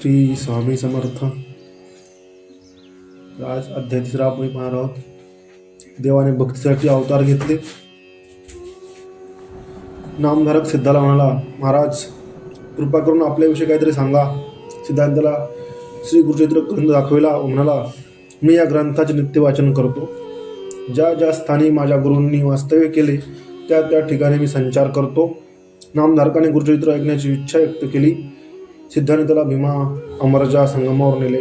श्री स्वामी समर्थ। आज अध्याय तिसरा आपण पाहणार आहोत. देवाने भक्तीसाठी अवतार घेतले. नामधारक सिद्धाला म्हणाला महाराज कृपा करून आपल्याविषयी काहीतरी सांगा. सिद्धांताला श्री गुरुचित्र ग्रंथ दाखविला म्हणाला मी या ग्रंथाचे नित्य वाचन करतो. ज्या ज्या स्थानी माझ्या गुरूंनी वास्तव्य केले त्या त्या ठिकाणी मी संचार करतो. नामधारकाने गुरुचरित्र ऐकण्याची इच्छा व्यक्त केली. सिद्धाने त्याला भीमा अमरजा संगमावर नेले.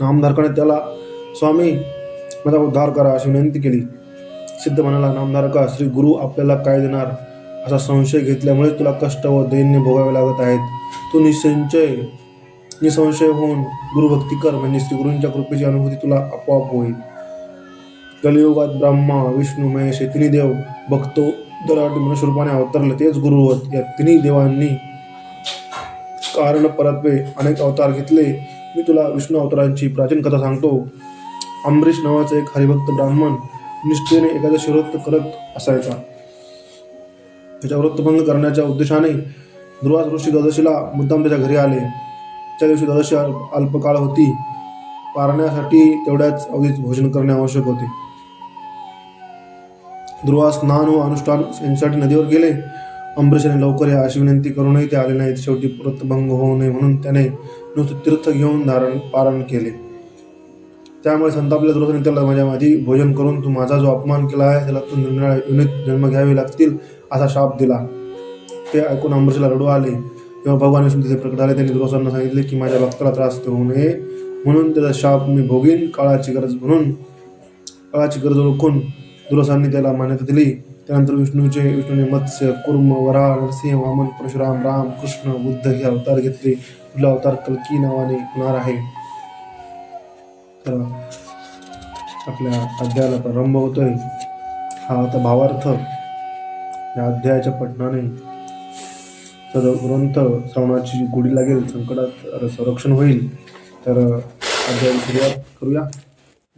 नामधारकाने त्याला स्वामी माझा उद्धार करा अशी विनंती केली. सिद्ध म्हणाला नामधारका श्री गुरु आपल्याला काय देणार? असा संशय घेतल्यामुळे तुला कष्ट व दैन्य भोगावे लागत आहेत. तू निसंचय निसंशय होऊन गुरुभक्ती कर म्हणजे श्री गुरूंच्या कृपेची अनुभूती तुला आपोआप होईल. कलियुगात ब्रह्मा विष्णू महेश हे तिन्ही देव भक्तो दराटी मनुष्यरूपाने अवतरले तेच गुरु होत. या तिन्ही देवांनी कारण परत्वे अनेक अवतार घेतले. मी तुला विष्णू अवतारांची प्राचीन कथा सांगतो. अंबरीश नावाचा एक हरिभक्त ब्राह्मण निष्ठेने एखादा शिरोक्त करत असायचा. त्याच्या वृत्तभंग करण्याच्या उद्देशाने दुर्वास ऋषी द्वादशीला मुद्दाम त्याच्या घरी आले. त्या दिवशी द्वादशी अल्पकाळ होती. पारण्यासाठी तेवढ्याच अवधीच भोजन करणे आवश्यक होते. दुर्वास स्नान व अनुष्ठान यांच्यासाठी नदीवर गेले. अंबरीशाने लवकर या अशी विनंती करूनही ते आले नाहीत. शेवटी व्रतभंग होऊ नये म्हणून त्याने नुसतं तीर्थ घेऊन धारण पारण केले. त्यामुळे संतापल्या दुर्वासाने त्याला माझ्या माझी भोजन करून तू माझा जो अपमान केला आहे त्याला तू निर्णय युनित जन्म घ्यावे लागतील असा शाप दिला. ते ऐकून अंबरीशाला रडू आले. तेव्हा भगवान विष्णू तिथे प्रकट आले त्यांनी दुर्वासांना सांगितले की माझ्या भक्ताला त्रास होऊ नये म्हणून त्याचा शाप मी भोगीन. काळाची गरज म्हणून काळाची गरज ओळखून दुर्वासांनी त्याला मान्यता दिली. त्यानंतर विष्णूचे विष्णूने मत्स्य कुर्म वरा नरसिंह वामन परशुराम राम कृष्ण बुद्ध हे अवतार घेतले. तुला अवतार कलकी नावाने होणार आहे. तर आपल्या अध्यायाला प्रारंभ होतोय. हा आता भावार्थ. या अध्यायाच्या पठणाने तर ग्रंथ श्रवणाची गोडी लागेल संकटात संरक्षण होईल. तर अध्यायाची सुरुवात करूया.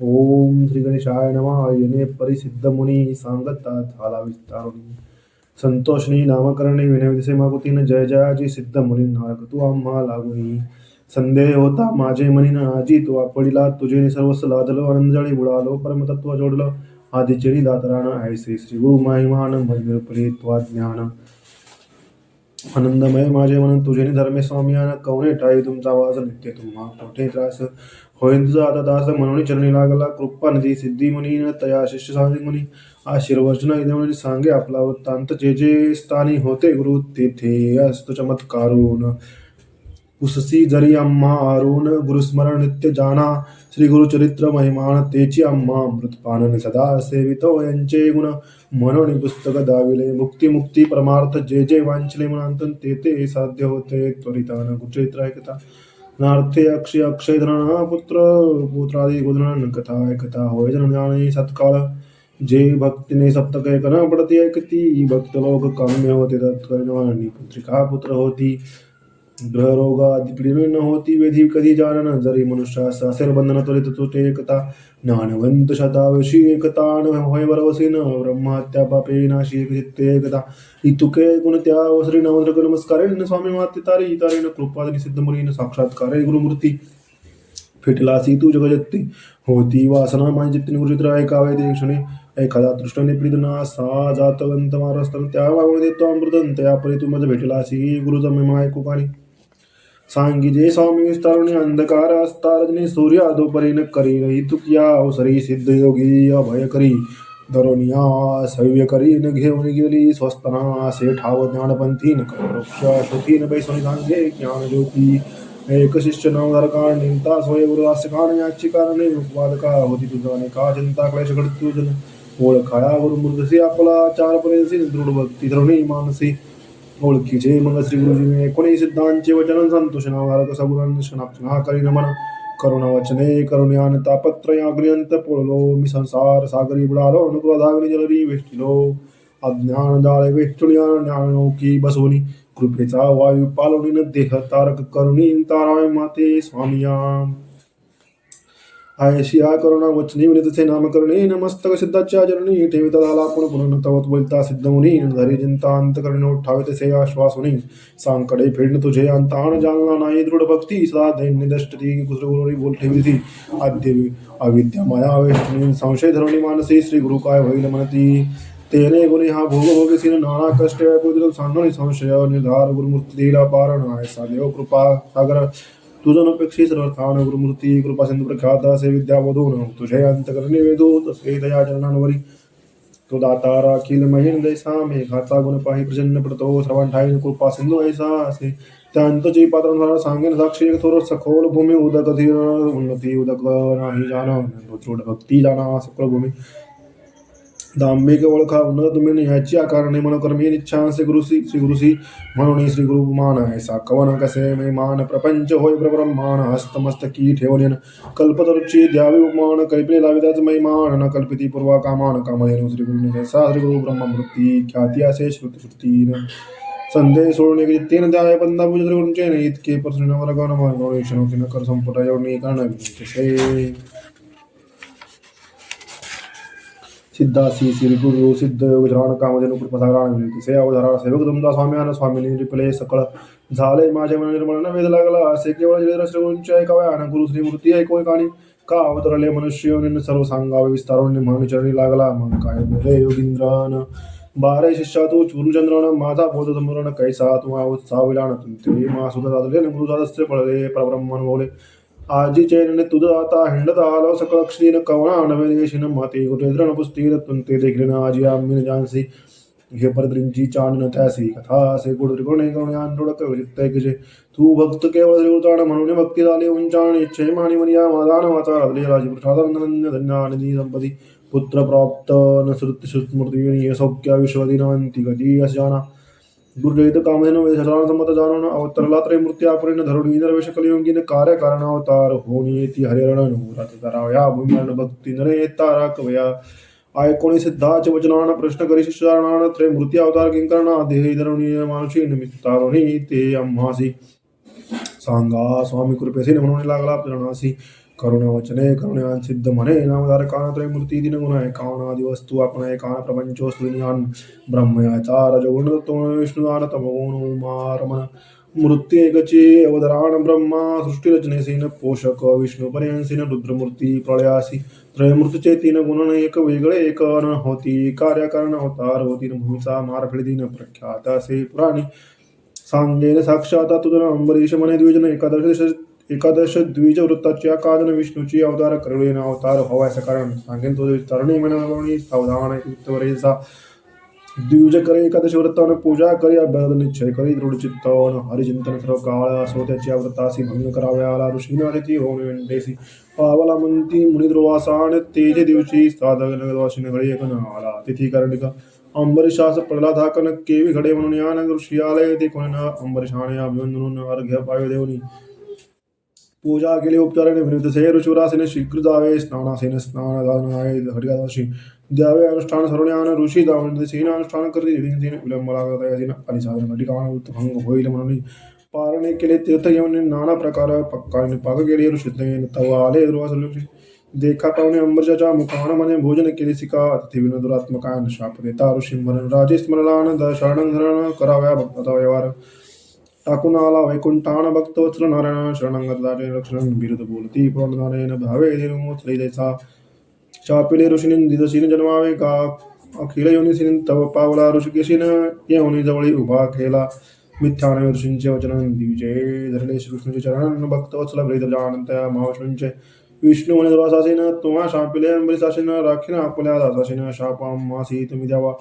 ओम श्री गणेशाय नमः। येणे परिसिद्ध मुनी सांगतात झाला संतोषणी संतोषनी नामकरणे विनविसे मागुतीन। जय जयाजी सिद्ध मुनी नारक तू आम्हा लागुनी। संदेह होता माझे मनीन आजी। तू आपडिला तुझे सर्वस्व लादलो आनंदजाळी बुडालो परमतत्व जोडलं। आदिचेरी दातराण ऐसे श्री गुरु महिमान मजूर त्वा ज्ञान। आनंदमय माझे म्हणून तुझे धर्मे स्वामियान कवने ठाई तुमचा वास नित्य तुम्हा कोठे त्रास। होईन तुझा आता दास मनोनी चरणी लागला कृपा नदी सिद्धी मुनी तया शिष्य साधी मुनी आशीर्वचन देवणी सांगे आपला वृत्तांत जे जे स्थानी होते गुरु तेथे असतो चमत्कारून पुससी जरी अम्मा अरुण गुरुस्मरण नित्य जाना श्री गुरुचरित्र महिमान तेची आम्हा अमृतपानन सदा सेवितो यांचे गुण म्हणून पुस्तक दाविले मुक्ती मुक्ती परमार्थ जे जे वांचले मनांतन ते ते साध्य होते त्वरितान गुरुचरित्र ऐकता नार्थे अक्षय अक्षय धरण पुत्र पुत्रादी गुणन कथा ऐकता होय जन ज्ञानी सत्काळ जे भक्तीने सप्तक ऐकन पडती ऐकती भक्त लोक काम्य होते तत्कर्णवाणी पुत्रिका पुत्र होती ग्रहरोगादी पीडित न होती वेधी कधी जानन? जरी मनुष्यास असेल बंधन त्वरित तुटे एकता ज्ञानवंत शतावशी एकता न होय वरवसीन ब्रह्मात्या पापे नाशी एक एकता। इतुके गुण त्या वसरी नवद्रक नमस्कारेण स्वामी माते तारी तारेण कृपादिनी सिद्धमुनीन साक्षात्कारे गुरुमूर्ती। फिटलासी तू जगजत्ती होती वासना माझी जित्ती गुरुचित्र ऐकावे ते क्षणी। एखादा दृष्टाने पीडित ना सा जातवंत महाराष्ट्र त्या वागून देतो अमृतन त्या परी तू माझं भेटलासी गुरुचा माय ऐकू कानी सांगी जे स्वामी विस्तारुणी अंधकार असतारजनी सूर्य अधोपरीन करी रही तुकिया अवसरी सिद्ध योगी अभय करी। दरोनिया सव्य करी न घेऊन गेली स्वस्तना असे ठाव ज्ञानपंथी न वृक्ष श्रुती न बैसोनी सांगे ज्ञान ज्योती। एक शिष्य नवधारका निमता स्वय गुरुदास कान याची कारणे उपवादका होती तुझा अनेका चिंता क्लेश घडत तुझन ओळखाया गुरु मृदसी आपला चार पर्यंत दृढ भक्ती धरुणी मानसी। ओळखीचे मग श्री गुरुजीने कोणी सिद्धांचे वचन संतोष नावारक सगुण क्षणा करी नमन. करुणा वचने करुण्यान तापत्रयाग्नियंत पोळलो. मी संसार सागरी बुडालो अनुक्रोधाग्नी जलरी वेष्टिलो. अज्ञान जाळे वेष्टुनिया ज्ञानोकी बसवणी कृपेचा वायू पालवणीन देह तारक करुणी ताराय माते स्वामिया. हायशी हा करुणा वचनी विनितसे नामकरणे नमस्तक सिद्धाच्या जननी ठेविता झाला आपण पुनः तवत बोलता सिद्ध मुनी धरी चिंता अंत करणे ठावे तसे आश्वास होणी सांकडे फेडणे तुझे अंताण जाणला नाही दृढ भक्ती सदा दैन्य दष्टती कुसुरगुरुरी बोल ठेविती आद्य अविद्या माया वेष्टनी संशय धरणी मानसी श्री गुरु काय होईल म्हणती तेने गुणी हा भोग भोगसीन नाना कष्ट पुत्र संशय निर्धार गुरुमूर्ती दिला पारण आहे सादेव कृपा सागर तुझं नपेक्षी सर्व स्थान गुरुमूर्ती कृपा सिंधू प्रख्यात असे विद्यावधून तुझे अंतकरणे वेदो तसे दया चरणांवरी तो दातारा राखील महिन दैसा मेघाचा गुण पाही प्रचंड पडतो सर्वांठाई कृपा सिंधू ऐसा असे त्यांतची पात्र सांगेन साक्षी थोर सखोल भूमी उदक धीर उन्नती उदक नाही जाण दृढ भक्ती जाणा सकळ भूमी दांभिक ओळखा उन्नत तुम्ही ह्याची आकारणे म्हण इच्छा श्री गुरुसी श्री गुरुसी म्हणून श्री गुरु मान ऐसा कवन कसे मे मान प्रपंच होय प्रब्रह्माण हस्तमस्तकी ठेवलेन कल्पतरुची द्यावी उपमान कल्पिले लाविदाच मैमान न कल्पिती पूर्वा कामान कामयेन श्री गुरु सा श्री गुरु ब्रह्ममूर्ती ख्याती असे श्रुती श्रुतीन संदेह सोडून एक तीन द्यावे बंदा पूजा श्री गुरुंचे इतके प्रश्न वर्गण गणेश कर संपुटा जोडणी कारण तसे सिद्धासी श्री गुरु सिद्ध गुजराण कामधेनु कृपसागराण विनंती अवधारा सेवक तुमचा स्वाम्यान स्वामी रिपले सकळ झाले माझे मन निर्मळ न वेद लागला असे केवळ जलेंद्र श्री गुरूंचे गुरु श्री मूर्ती ऐकू काणी का अवतरले मनुष्य निन्न सर्व सांगावे विस्तारून म्हणून चरणी लागला मग काय बोले योगिंद्रान बारे शिष्या तू चूर्णचंद्रन माझा बोध समरण कैसा तू उत्साह विलान ते मा सुधा साधले गुरु सदस्य पळले परब्रह्मन बोले आजी चैनने तुझं आता हिंडत आलो सकळ क्षीण कवणा नवे देशिन मते. गुरेंद्रन पुस्तीर तुंते देखील आजी आम्ही जानसी. हे परद्रींची चांदन त्यासी. कथा असे गुड त्रिकोणे करुणे आंदोळ कवित्त ऐकजे तू भक्त केवळ श्रीवृताण म्हणून भक्ती झाली. उंचाण इच्छे मानी मनिया मादान वाचा. राजली राजी प्रसादनंद धन्यानिधी संपदी पुत्र प्राप्त न श्रुत स्मृती सौख्य विश्वदिनांती गती अस जाना. दुर्ललित कामधेन वेशरान संमत जाणून अवतरला त्रय मूर्ती आपरीन धरुणी नरवेश कलियुंगीन कार्य कारण अवतार होणी येती हरिरण रथ करावया भूम्यान भक्ती नरे तारा कवया ऐकोणी सिद्धाच वचनान प्रश्न करी शिष्याणान त्रय मूर्ती अवतार किंकरणा देही धरुणी मानुषी निमित्तारुणी ते आम्हासी सांगा स्वामी कृपेसे म्हणून लागला प्रेरणासी करुण वचने करुण्यान सिद्ध म्हणे नामधार कान मूर्ती दिन गुण आहे कान वस्तू आपण आहे कान प्रपंचो स्त्रियान ब्रह्मयाचा विष्णुदान तमगुण उमारमण मृत्यू अवधराण ब्रह्मा सृष्टिरचनेसीन पोषक विष्णू पर्यंसीन रुद्रमूर्ती प्रळयासी त्रयमूर्तीचे तीन गुण एक वेगळे एक न होती कार्यकारण अवतार होती भूसा मार प्रख्यात असे पुराणी। सांगेन साक्षात तुझं अंबरीश म्हणे द्विजन एकादश एकादश द्विज वृत्ताच्या कादन विष्णूची अवतार करुळेन अवतार व्हावायचं कारण. सांगेन तो तरणी म्हणून सावधान युक्तवरेचा द्विज करे एकादश व्रतान पूजा करी अभ्यास निश्चय करी दृढ चित्तवन हरिचिंतन सर्व काळ असो त्याची व्रतासी भंग कराव्याला ऋषीने अतिथी होऊन विंडेसी. पावला म्हणती मुनिद्रुवासान तेजे दिवशी साधन वाशिन घडी एक आला. तिथी कर्णिका अंबरीशास प्रल्हादाकन केवी घडे म्हणून या नगर ऋषी आले ते कोण अंबरीशाने अभिवंदन अर्घ्य पायो देवनी पूजा केली उपचाराने विनित से ऋषिवरासीने शीघ्र जावे स्नानासीने स्नान घालनाय हरियाशी द्यावे अनुष्ठान सर्वज्ञान ऋषी जावून सीन अनुष्ठान करते दिदीन विलंब लागत यासीन आणि साधन ठिकाण भंग होईल म्हणून पारणे केले तीर्थ घेऊन नाना प्रकार पक्काने पाक केली ऋषीने तव आले ध्रुवास देखा पाहुणे अंबरच्या मुखान म्हणे भोजन केले सिका अतिथी विनोदुरात्मकान शाप देता ऋषी मरण राजे स्मरणान शरण धरण कराव्या भक्ताचा व्यवहार टाकून आला वैकुंठान भक्त वत्सल नारायण शरणंगताचे रक्षण बिरुद बोलती. प्रणनारायण भावे मोचले द्यायचा शापिले ऋषीने जन्मावे का अखिल योनिसीन तव पावला ऋषिकेशीन. येऊनी जवळी उभा केला मिथ्याने ऋषींचे वचन दिवचे धरले श्रीकृष्णाचे चरण भक्त वत्सल ब्रीद महाविष्णूंचे. विष्णू म्हणे दुरासासीन तुम्हा शापिले अंबरीसासीन राखीन आपल्या दासासीन. शापामासी तुम्ही द्यावा.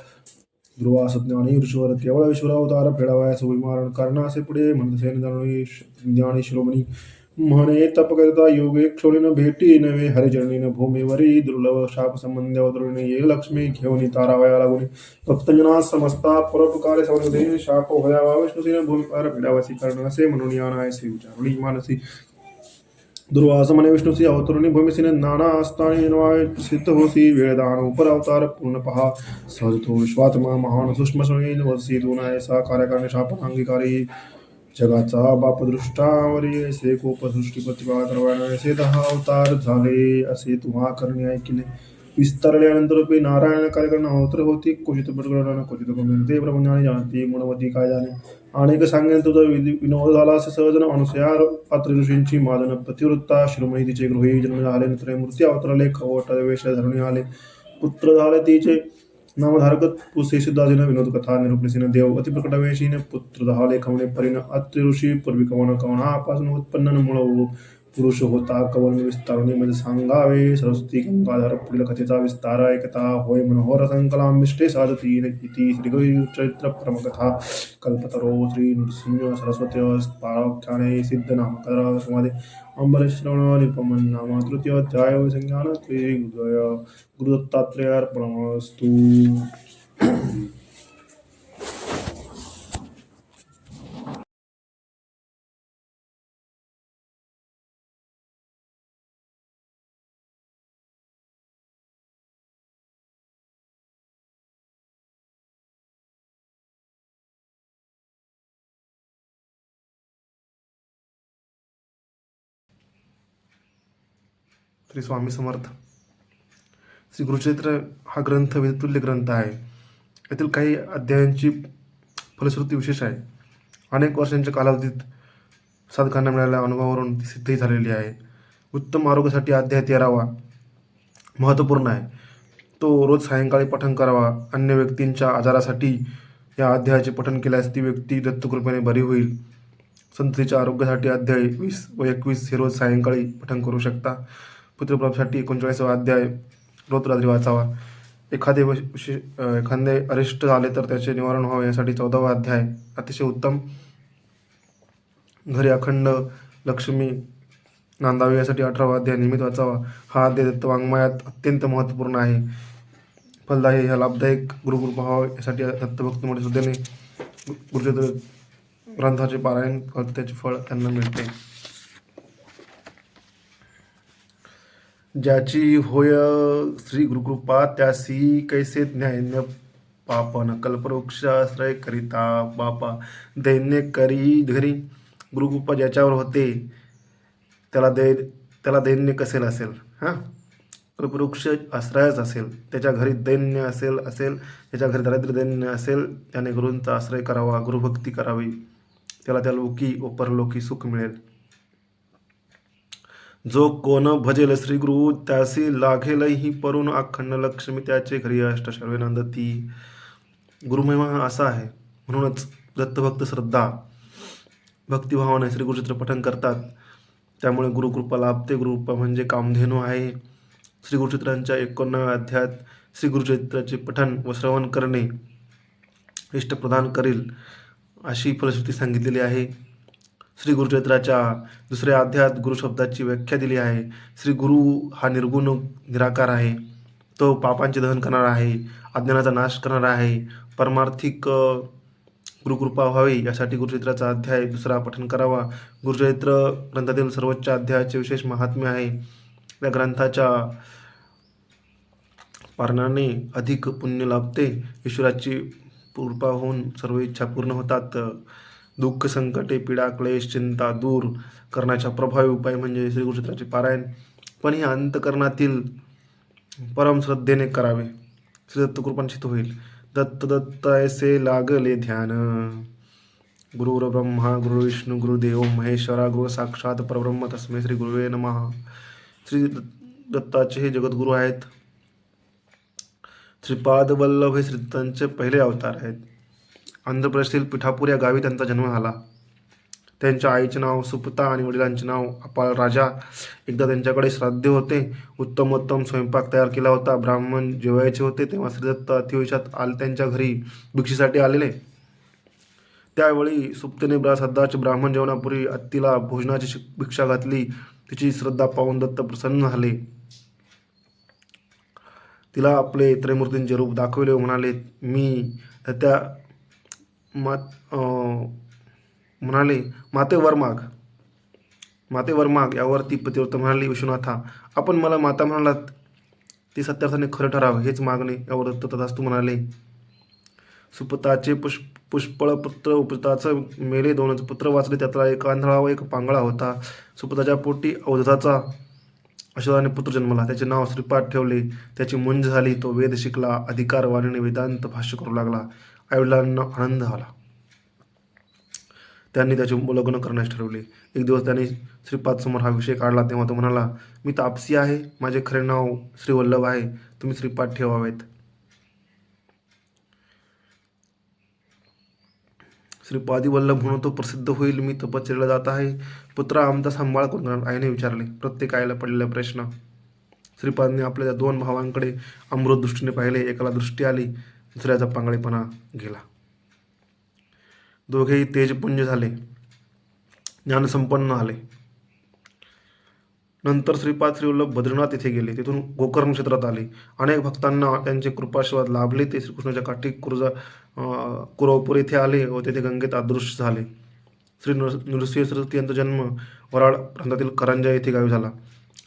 दुर्वास ज्ञानी ऋषवर केवळ विश्वरावतार फेडावयास विमारण करणासे पुढे म्हणतसेन जाणवी ज्ञानी शिरोमणी म्हणे तप करता योगे क्षोणीन भेटी नवे हरिचरणीन भूमीवरी दुर्लभ शाप संबंध अवतरणे ये लक्ष्मी घेऊन तारावया लागून। भक्तजना समस्ता परोपकारे संबंधे शाप होयावा विष्णुसीन भूमीपार फेडावासी कर्ण असे म्हणून यानायसे विचारणी मानसी। दुर्वास म्हणे विष्णुसी अवतरुणी भूमिसीने नाना असतानी नवाय सिद्ध होसी वेळदान उपर अवतार पूर्ण पहा। सहज तो विश्वात्मा महान सूक्ष्म वसी दोन सा कार्यकारणे शापन अंगीकारी जगाचा बाप दृष्टावरी असे कोप सृष्टी प्रतिभा करवायला असे दहा अवतार झाले असे तुम्हा करणे ऐकले। विस्तारल्यानंतर रूपी नारायण कार्यकरण अवतर होती। क्वचित पटकरण क्वचित ते ब्रह्मज्ञानी जाणती गुणवती काय जाणे अनेक सांगेन तुझा विनोद झाला असे सहजन अनुसया पात्र ऋषींची मादन प्रतिवृत्ता शिरोमणी तिचे गृही जन्म झाले नंतर मूर्ती अवतरले खवट वेश धरणी आले पुत्र झाले तिचे नामधारक पुसे सिद्धाधीन विनोद कथा निरूपणसीन देव अति प्रकटवेशीन पुत्र झाले खवणे परिण अत्रि ऋषी पूर्वी कवन कवनापासून उत्पन्न मूळ पुरुष होता कवन विस्तारुणी म्हणजे सांगावे सरस्वती गंगाधर पुढील कथेचा विस्तार ऐकता. होय मनोहर संकला मिष्टे साधती इति श्री चरित्र परमकथा कल्पतरो श्री नृसिंह सरस्वती पाख्याने सिद्ध नामकरामध्ये अंबरीश श्रवण निपमन नाम तृतीय अध्याय संज्ञान श्री गुरुदत्तात्रेयार्पणमस्तु श्री स्वामी समर्थ. श्री गुरुचरित्र हा ग्रंथ वेदतुल्य ग्रंथ आहे. यातील काही अध्यायांची फलश्रुती विशेष आहे. अनेक वर्षांच्या कालावधीत साधकांना मिळालेल्या अनुभवावरून ती सिद्धही झालेली आहे. उत्तम आरोग्यासाठी अध्याय तेरावा महत्त्वपूर्ण आहे. तो रोज सायंकाळी पठण करावा. अन्य व्यक्तींच्या आजारासाठी या अध्यायाचे पठण केल्यास ती व्यक्ती दत्तकृपेने बरी होईल. संततीच्या आरोग्यासाठी अध्याय वीस व एकवीस हे रोज सायंकाळी पठण करू शकता. पुत्रप्रभासाठी एकोणचाळीसावा अध्याय रोज वाचावा. एखादे विशेष एखादे अरिष्ट झाले तर त्याचे निवारण व्हावे यासाठी चौदावा अध्याय अतिशय उत्तम. घरी अखंड लक्ष्मी नांदावी यासाठी अठरावा अध्याय नियमित वाचावा. हा अध्याय दत्त वाङ्मयात अत्यंत महत्त्वपूर्ण आहे. फलदायी ह्या लाभदायक गुरुगुरु व्हावा यासाठी दत्तभक्तीमुळे सुद्धेने गुरुचरित्र ग्रंथाचे पारायण त्याचे फळ त्यांना मिळते. ज्याची होय श्री गुरुकृपा त्यासी कैसे न्यायन्य पापन कल्पवृक्षाश्रय करिता बापा दैन्य करी घरी गुरुकृपा ज्याच्यावर होते त्याला दै त्याला दैन्य कसेल असेल हां? कल्पवृक्ष आश्रयच असेल त्याच्या घरी दैन्य असेल असेल त्याच्या घरी दारिद्र्य दैन्य असेल त्याने गुरूंचा आश्रय करावा गुरुभक्ती करावी. त्याला त्या लोकी व परलोकी सुख मिळेल. जो कोण भजेल श्री गुरु त्यासी लागेलही परून अखंड लक्ष्मी त्याचे घरी अष्ट सर्वे नंदती. गुरुमहिमा हा असा आहे म्हणूनच दत्तभक्त श्रद्धा भक्तिभावाने श्री गुरुचित्र पठन करतात. त्यामुळे गुरुकृपा लाभते. गुरुकृपा म्हणजे कामधेनू आहे. श्री गुरुचित्रांच्या एकोणनाव्या अध्यायात श्री गुरुचरित्राचे पठन व श्रवण करणे इष्ट प्रदान अशी फलश्रुती सांगितलेली आहे. श्री गुरुचरित्राच्या दुसऱ्या अध्यायात गुरु शब्दाची व्याख्या दिली आहे. श्री गुरु हा निर्गुण निराकार आहे. तो पापांचे दहन करणार आहे. अज्ञानाचा नाश करणार आहे. परमार्थिक गुरुकृपा व्हावी यासाठी गुरुचरित्राचा अध्याय दुसरा पठन करावा. गुरुचरित्र ग्रंथातील सर्वोच्च अध्यायाचे विशेष महात्म्य आहे. या ग्रंथाच्या पारणाने अधिक पुण्य लाभते. ईश्वराची कृपा होऊन सर्व इच्छा पूर्ण होतात. दुःख संकटे पीडा क्लेश चिंता दूर करण्याचा प्रभावी उपाय म्हणजे श्री पारायण. पण हे अंतकरणातील परम श्रद्धेने करावे. श्री दत्तकृपांचित होईल. दत्त दत्त ऐसे लागले ध्यान. गुरुर ब्रह्मा गुरु विष्णू गुरुदेव महेश्वरा गुरु साक्षात परब्रह्म तस्मे श्री गुरुवे नमः. श्री दत्त- दत्ताचे हे जगद्गुरू आहेत. श्रीपाद वल्लभ हे श्रीदत्तांचे पहिले अवतार आहेत. आंध्र प्रदेशातील पिठापूर या गावी त्यांचा जन्म झाला. त्यांच्या आईचे नाव सुपता आणि वडिलांचे नाव अपाल राजा. एकदा त्यांच्याकडे श्राद्ध होते. उत्तम उत्तम स्वयंपाक तयार केला होता. ब्राह्मण जेवायचे होते. तेव्हा श्रीदत्त अतिवेशात आल त्यांच्या घरी भिक्षेसाठी आलेले. त्यावेळी सुप्तेने ब्रा ब्राह्मण जेवणापूर्वी अत्तीला भोजनाची भिक्षा घातली. तिची श्रद्धा पाहून दत्त प्रसन्न झाले. तिला आपले त्रयमूर्तींचे रूप दाखवले म्हणाले मी त्या मात म्हणाले माते वर माग. माते वरमाग यावर ती पतिव्रता म्हणाली विश्वनाथा. आपण मला माता म्हणालात ते सत्यार्थाने खरं ठरावं हेच मागणे. यावर तथास्तू म्हणाले सुपताचे पुष्प पुष्पळ पुत्र उपताचं मेले दोनच पुत्र वाचले त्यातला एक आंधळा व एक पांगळा होता. सुपताच्या पोटी अवधताचा अशोधाने पुत्र जन्मला. त्याचे नाव श्रीपाद ठेवले. त्याची मुंज झाली. तो वेद शिकला. अधिकारवाणीने वेदांत भाष्य करू लागला. आईवडिलांना आनंद आला. त्यांनी त्याचे लग्न करण्यास ठरवले. एक दिवस त्याने श्रीपाद समोर हा विषय काढला. तेव्हा तो म्हणाला मी तापसी आहे. माझे खरे नाव श्रीवल्लभ आहे. तुम्ही श्रीपाद ठेवावेत. श्रीपादी वल्लभ म्हणून तो प्रसिद्ध होईल. मी तपश्चर्याला जात आहे. पुत्रा आमचा सांभाळ कोण करणार आईने विचारले. प्रत्येक आईला पडलेला प्रश्न. श्रीपादने आपल्या दोन भावांकडे अमृत दृष्टीने पाहिले. एकाला दृष्टी आली. दुसऱ्याचा पांगळेपणा गेला. दोघेही तेजपुंज झाले. ज्ञानसंपन्न आले. नंतर श्रीपाद श्रीवल्लभ बद्रीनाथ येथे गेले. तिथून गोकर्ण क्षेत्रात आले. अनेक भक्तांना त्यांचे कृपाशीर्वाद लाभले. ते श्रीकृष्णाच्या काठी कुरजा कुरवपूर येथे आले व तेथे गंगेत अदृश्य झाले. श्री नृ नृसिंह सरस्वती यांचा जन्म वराड प्रांतातील करंजा येथे गावी झाला.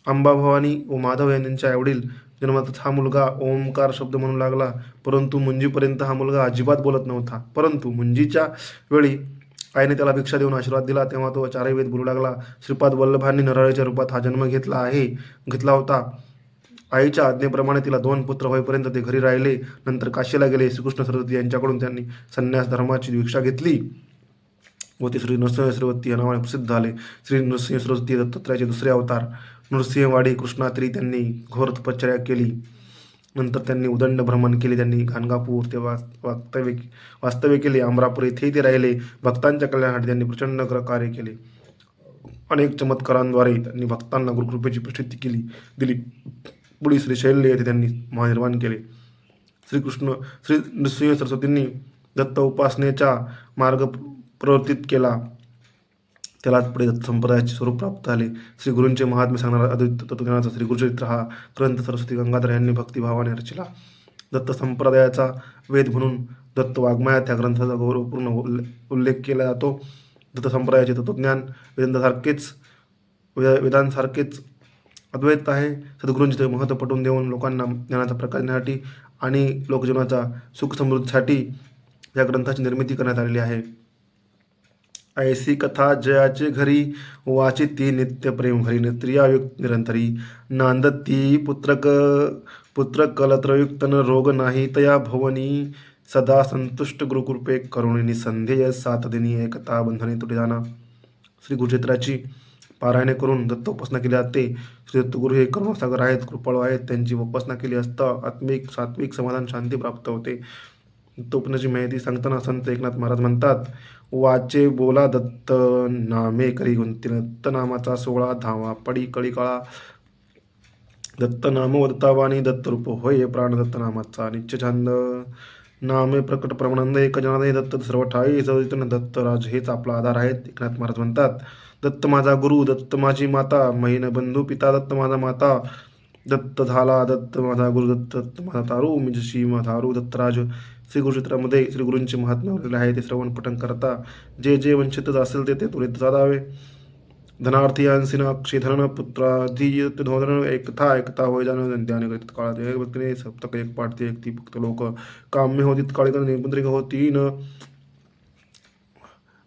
अंबाभवानी व माधव यांच्या आईवडील जन्मातच हा मुलगा ओंकार शब्द म्हणू लागला. परंतु मुंजीपर्यंत हा मुलगा अजिबात बोलत नव्हता. परंतु मुंजीच्या वेळी आईने त्याला भिक्षा देऊन आशीर्वाद दिला. तेव्हा तो चारही वेद बोलू लागला श्रीपाद वल्लभांनी नराळीच्या रूपात हा जन्म घेतला आहे घेतला होता. आईच्या आज्ञेप्रमाणे तिला दोन पुत्र होईपर्यंत ते घरी राहिले. नंतर काशीला गेले. श्रीकृष्ण सरस्वती यांच्याकडून त्यांनी संन्यास धर्माची दीक्षा घेतली व ते श्री नृसिंह सरस्वती या नावाने प्रसिद्ध झाले. श्री नृसिंह सरस्वती दत्तात्रयाचे दुसरे अवतार. नृसिंहवाडी कृष्णात्री त्यांनी घोर तपश्चर्या केली. नंतर त्यांनी उदंड भ्रमण केले. त्यांनी गाणगापूर ते वास वास्तव्य वास्तव्य केले. अमरापूर येथेही ते राहिले. भक्तांच्या कल्याणासाठी त्यांनी प्रचंड कार्य केले. अनेक चमत्कारांद्वारे त्यांनी भक्तांना गुरुकृपेची प्रसिद्धी केली. दिली पुढे श्री शैल्य येथे त्यांनी महानिर्माण केले. श्रीकृष्ण श्री नृसिंह सरस्वतींनी दत्त उपासनेचा मार्ग प्रवर्तित केला. त्यालाच पुढे दत्त संप्रदायाचे स्वरूप प्राप्त झाले. श्री गुरूंचे महात्म्य सांगणारा अद्वैत तत्वज्ञानाचा श्री गुरुचरित्र हा ग्रंथ सरस्वती गंगाधर यांनी भक्तिभावाने रचला. दत्त संप्रदायाचा वेद म्हणून दत्त वाङ्मयात त्या ग्रंथाचा गौरवपूर्ण उल्ले- उल्लेख केला जातो. दत्त संप्रदायाचे तत्वज्ञान वेदांतासारखेच वेदा वेदांसारखेच अद्वैत आहे. सद्गुरूंचे ते महत्त्व पटवून देऊन लोकांना ज्ञानाचा प्रकाश देण्यासाठी आणि लोकजीवनाचा सुख समृद्धीसाठी या ग्रंथाची निर्मिती करण्यात आलेली आहे. ऐसी कथा जयाचे घरी वाचिती नित्य प्रेम घरी. स्त्रियायुक्त निरंतरी नांदती पुत्रक पुत्र कलत्रयुक्त न रोग नाही तया भवनी. सदा संतुष्ट गुरुकृपे करुणी निसंदेय सात दिनी एकता बंधने तुटे जाना. श्री गुरुचित्राची पारायणे करून दत्त उपासना केली जाते श्री दत्तगुरु हे कर्मसागर आहेत कृपाळू आहेत. त्यांची उपासना केली असता आत्मिक सात्विक समाधान शांती प्राप्त होते. दत्तोपनाची माहिती सांगताना संत एकनाथ महाराज म्हणतात वाचे बोला दत्त नामे करी गुंती दत्त नामाचा सोळा धावा पडी कळी कळा. दत्त नाम वदतावाणी दत्त रूप होय प्राण दत्त नामाचा नित्य छंद. नामे प्रकट प्रमानंद एक जनादे दत्त सर्व ठाई सवितन दत्त राज हेच आपला आधार आहेत. एकनाथ महाराज म्हणतात दत्त माझा गुरु दत्त माझी माता महिन बंधू पिता दत्त माझा माता. दत्त झाला दत्त माझा गुरु दत्त दत्त माझा तारू मी जशी धारू दत्तराज श्री गुरुचित्रामध्ये श्री गुरूंचे महात्म्य उरलेले आहे ते श्रवण पठण करता. जे जे वंचितच असेल ते ते त्वरित साधावे धनार्थियांसिना अंशिन अक्षयधन पुत्राधी धोरण एकथा एकता होय जाण ध्यान करीत काळात एक व्यक्तीने सप्तक एक पाठते एक ती फक्त लोक. काम्य होतीत काळी निमंत्रिक होती न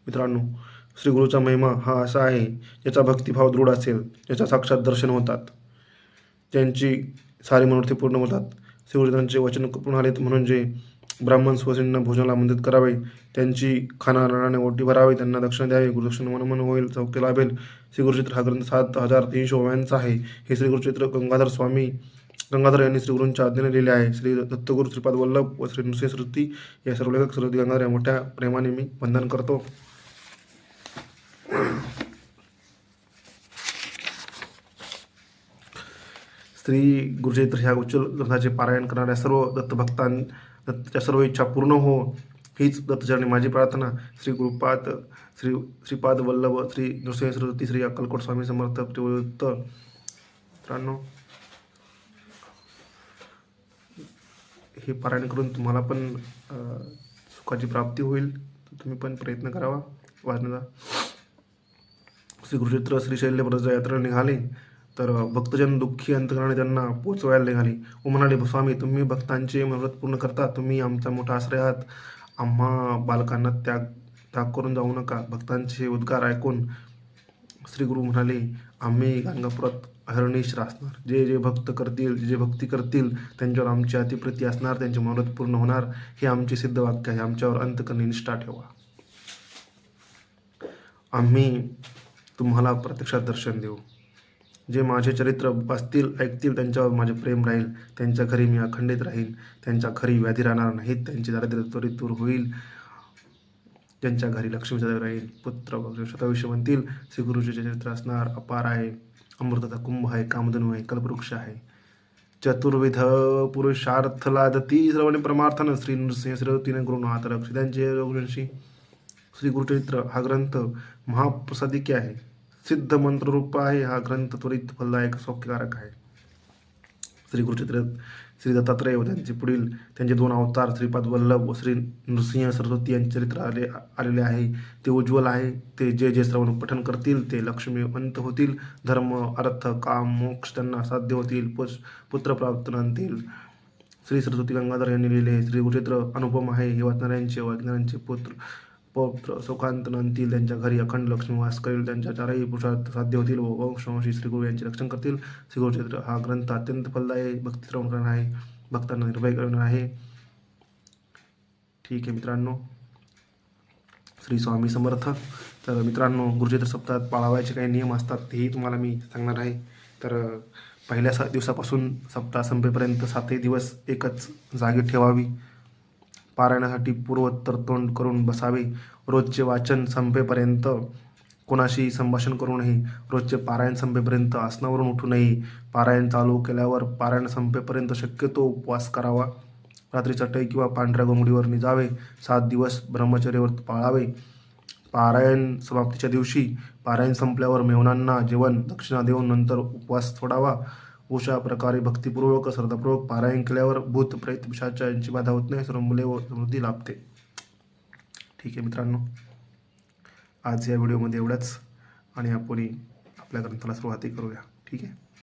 मित्रांनो श्री गुरुचा महिमा हा असा आहे ज्याचा भक्तिभाव दृढ असेल ज्याचा साक्षात दर्शन होतात. त्यांची सारी मनोरथे पूर्ण होतात श्री गुरुदांचे वचन पूर्ण आलेत म्हणून जे ब्राह्मण सुवासींना भोजनाला आमंत्रित करावे त्यांची खाना रणाने ओटी भरावी त्यांना दक्षिणा द्यावी. गुरुदक्षिणा मनमन होईल चौके लाभेल. श्री गुरुचित्र हा ग्रंथ सात हजार तीनशे ओव्यांचा आहे. हे श्री गुरुचित्र गंगाधर स्वामी गंगाधर यांनी श्री गुरूंच्या आज्ञेने लिहिले आहे. श्री दत्तगुरु श्रीपाद वल्लभ व श्री नृसिंह श्रुती या सर्व लेखक सरस्वती गंगाधर या मोठ्या प्रेमाने मी वंदन करतो. श्री गुरुचरित्र ह्या उच्च ग्रंथाचे पारायण करणाऱ्या सर्व दत्तभक्तां दत्तच्या सर्व इच्छा पूर्ण हो हीच दत्तचरणी माझी प्रार्थना. श्री गुरुपाद श्री श्रीपाद वल्लभ श्री नृसिंह सरस्वती श्री अक्कलकोट स्वामी समर्थ त्रिवृत्त. मित्रांनो हे पारायण करून तुम्हाला पण सुखाची प्राप्ती होईल. तुम्ही पण प्रयत्न करावा. वाचण्याचा श्री गुरुचित्र श्री शैल्यप्रजा यात्रा निघाले. तर भक्तजन दुःखी अंतकरणाने त्यांना पोचवायला निघाले. व म्हणाले स्वामी तुम्ही भक्तांचे मनोरथ पूर्ण करता. तुम्ही आमचा मोठा आश्रय आहात. आम्हा बालकांना त्याग त्याग करून जाऊ नका. भक्तांचे उद्गार ऐकून श्री गुरु म्हणाले आम्ही गाणगापुरात अहर्निश असणार जे जे भक्त करतील जे जे भक्ती करतील त्यांच्यावर आमची अतिप्रिती असणार. त्यांचे मनोरथ पूर्ण होणार. हे आमचे सिद्ध वाक्य आहे. आमच्यावर अंतकरणी निष्ठा ठेवा. आम्ही तुम्हाला प्रत्यक्षात दर्शन देऊ. जे माझे चरित्र वाचतील ऐकतील त्यांच्यावर माझे प्रेम राहील त्यांच्या घरी मी अखंडित राहील त्यांच्या घरी व्याधी राहणार नाहीत त्यांची दारिद्र्य त्वरित दूर होईल त्यांच्या घरी लक्ष्मीचा राहील पुत्र वगैरे शताविष्य म्हणतील श्री गुरुचे चरित्र असणार अपार आहे अमृताचा कुंभ आहे कामधनू आहे कल्पवृक्ष आहे. चतुर्विध पुरुषार्थ लादती सर्वांनी परमार्थन श्री नृसिंह श्रीवतीने गुरुनाथ रक्ष त्यांचे श्री गुरुचरित्र हा ग्रंथ महाप्रसादिकी आहे. सिद्ध मंत्ररूप आहे हा ग्रंथ त्वरित फलदायक सौख्यकारक आहे. श्री गुरुचित्र श्री दत्तात्रय व त्यांचे पुढील त्यांचे दोन अवतार श्रीपाद वल्लभ व श्री नृसिंह सरस्वती यांचे चरित्र आले आलेले आहे. ते उज्ज्वल आहे. ते जे जे श्रवण पठन करतील ते लक्ष्मीवंत होतील. धर्म अर्थ काम मोक्ष त्यांना साध्य होतील. पुष पुत्र प्राप्त आणतील श्री सरस्वती गंगाधर यांनी लिहिले श्री गुरुचित्र अनुपम आहे. हे वाचणाऱ्यांचे वैज्ञानिकांचे पुत्र पौत्र सुखांत नंतील त्यांच्या घरी अखंड लक्ष्मी वास करेल त्यांच्या चारही पुरुषार्थ साध्य होतील. व वंशवंशी श्री गुरु यांचे रक्षण करतील. श्री हा ग्रंथ अत्यंत फलदायी भक्ती करणार आहे. भक्तांना निर्भय करणार आहे. ठीक आहे मित्रांनो. श्री स्वामी समर्थ. तर मित्रांनो गुरुचरित्र सप्ताहात पाळावायचे काही नियम असतात तेही तुम्हाला मी सांगणार आहे. तर पहिल्या सात दिवसापासून सप्ताह संपेपर्यंत सातही दिवस एकच जागी ठेवावी. पारायणासाठी पूर्वोत्तर तोंड करून बसावे. रोजचे वाचन संपेपर्यंत कोणाशी संभाषण करू नये. रोजचे पारायण संपेपर्यंत आसनावरून उठू नये. पारायण चालू केल्यावर पारायण संपेपर्यंत शक्यतो उपवास करावा. रात्री चटई किंवा पांढऱ्या गोंगडीवर निजावे. सात दिवस ब्रह्मचर्यवर पाळावे. पारायण समाप्तीच्या दिवशी पारायण संपल्यावर मेवनांना जेवण दक्षिणा देऊन नंतर उपवास सोडावा. अशा प्रकारे भक्तिपूर्वक श्रद्धापूर्वक पारायण केल्यावर भूत प्रेत पिशाच्या यांची बाधा होत नाही. सर्व मुले व समृद्धी लाभते. ठीक आहे मित्रांनो आज या व्हिडिओमध्ये एवढंच आणि आपण आपल्या ग्रंथाला सुरुवाती करूया. ठीक आहे?